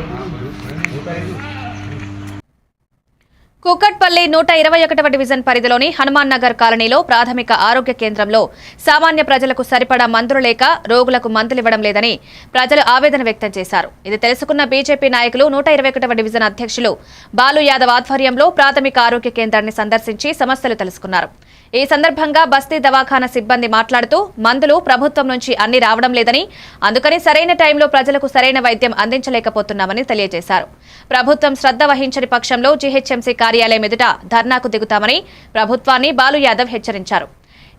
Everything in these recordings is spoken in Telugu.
Quando ah, não deu, né? Eu Kukatpally నూట ఇరవై ఒకటవ డివిజన్ పరిధిలోని హనుమాన్ నగర్ కాలనీలో ప్రాథమిక ఆరోగ్య కేంద్రంలో సామాన్య ప్రజలకు సరిపడా మందులు లేక రోగులకు మందులివ్వడం లేదని ప్రజలు ఆవేదన వ్యక్తం చేశారు. ఇది తెలుసుకున్న బీజేపీ నాయకులు నూట ఇరవై ఒకటవ డివిజన్ అధ్యక్షులు బాలు యాదవ్ ఆధ్వర్యంలో ప్రాథమిక ఆరోగ్య కేంద్రాన్ని సందర్శించి సమస్యలు తెలుసుకున్నారు. ఈ సందర్భంగా బస్తీ దవాఖాన సిబ్బంది మాట్లాడుతూ మందులు ప్రభుత్వం నుంచి అన్ని రావడం లేదని అందుకని సరైన టైంలో ప్రజలకు సరైన వైద్యం అందించలేకపోతున్నామని తెలియజేశారు. ప్రభుత్వం శ్రద్ధ వహించని పక్షంలో జీహెచ్ఎంసీ కార్యాలయం ఎదుట ధర్నాకు దిగుతామని ప్రభుత్వాన్ని బాలు యాదవ్ హెచ్చరించారు.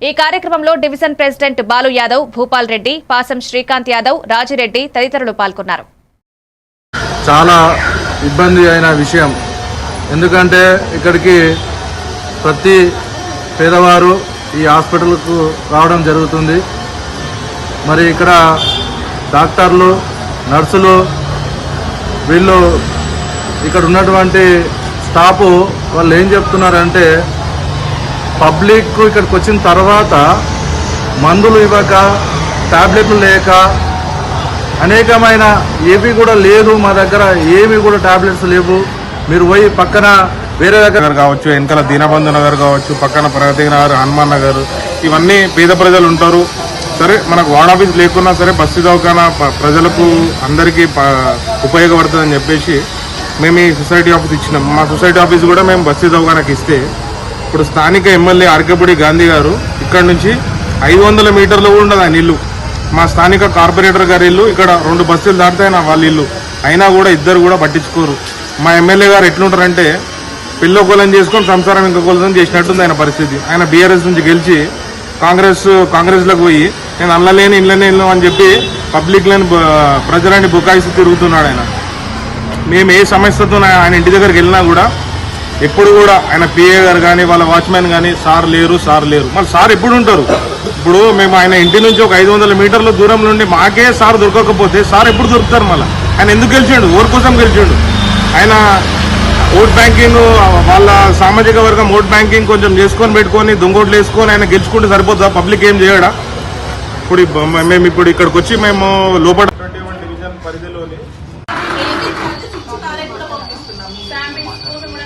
ఈ కార్యక్రమంలో డివిజన్ ప్రెసిడెంట్ బాలు యాదవ్ భూపాల్ రెడ్డి పాసం శ్రీకాంత్ యాదవ్ రాజిరెడ్డి తదితరులు పాల్గొన్నారు. చాలా ఇబ్బంది అయిన విషయం. ఎందుకంటే ఇక్కడికి ప్రతి పేదవారు ఈ హాస్పిటల్కు రావడం జరుగుతుంది. మరి ఇక్కడ డాక్టర్లు నర్సులు వీళ్ళు ఇక్కడ ఉన్నటువంటి స్టాఫ్ వాళ్ళు ఏం చెప్తున్నారంటే పబ్లిక్ ఇక్కడికి వచ్చిన తర్వాత మందులు ఇవ్వక టాబ్లెట్లు లేక అనేకమైన ఏవి కూడా లేదు మా దగ్గర ఏవి కూడా ట్యాబ్లెట్స్ లేవు. మీరు పోయి పక్కన వేరే దగ్గర కావచ్చు వెనకాల దీనబంధు నగర్ కావచ్చు పక్కన ప్రగతి నగర్ హనుమాన్ నగర్ ఇవన్నీ పేద ప్రజలు ఉంటారు. సరే మనకు వార్డ్ ఆఫీస్ లేకున్నా సరే బస్సు దవాఖానా ప- ప్రజలకు అందరికీ ప- ఉపయోగపడుతుందని చెప్పేసి మేము ఈ సొసైటీ ఆఫీస్ ఇచ్చినాం. మా సొసైటీ ఆఫీస్ కూడా మేము బస్సు దవాఖానాకి ఇస్తే ఇప్పుడు స్థానిక ఎమ్మెల్యే ఆర్కేపూడి గాంధీ గారు ఇక్కడ నుంచి ఐదు వందల మీటర్లు కూడా ఉండదు ఆయన ఇల్లు మా స్థానిక కార్పొరేటర్ గారి ఇల్లు ఇక్కడ రెండు బస్సులు దాటితే వాళ్ళ ఇల్లు. అయినా కూడా ఇద్దరు కూడా పట్టించుకోరు. మా ఎమ్మెల్యే గారు ఎట్లుంటారంటే పిల్లో కొలం చేసుకొని సంసారం ఇంకా కోలం చేసినట్టుంది ఆయన పరిస్థితి. ఆయన బీఆర్ఎస్ నుంచి గెలిచి కాంగ్రెస్ కాంగ్రెస్లోకి పోయి నేను అల్లలేని ఇళ్ళనే ఇల్లు అని చెప్పి పబ్లిక్ లేని ప్రజలని బుకాయిస్తూ తిరుగుతున్నాడు ఆయన. మేము ఏ సమస్యతో ఆయన ఇంటి దగ్గరికి వెళ్ళినా కూడా ఎప్పుడు కూడా ఆయన పిఏ గారు కానీ వాళ్ళ వాచ్మెన్ కానీ సార్ లేరు సార్ లేరు. మళ్ళీ సార్ ఎప్పుడు ఉంటారు? ఇప్పుడు మేము ఆయన ఇంటి నుంచి ఒక ఐదు వందల మీటర్ల దూరం నుండి మాకే సార్ దొరకకపోతే సార్ ఎప్పుడు దొరుకుతారు మళ్ళీ? ఆయన ఎందుకు గెలిచాడు? ఓర్ కోసం గెలిచాడు. ఆయన ఓట్ బ్యాంకింగ్ వాళ్ళ సామాజిక వర్గం ఓట్ బ్యాంకింగ్ కొంచెం చేసుకొని పెట్టుకొని దొంగోట్లు వేసుకొని ఆయన గెలుచుకుంటే సరిపోతుందా పబ్లిక్ ఏం చేయడా? ఇప్పుడు మేము ఇప్పుడు ఇక్కడికి వచ్చి మేము లోపల డివిజన్ పరిధిలోని ఏది చూసి తారే కూడా పంపిస్తున్నాం శాంపిల్స్ కోసం కూడా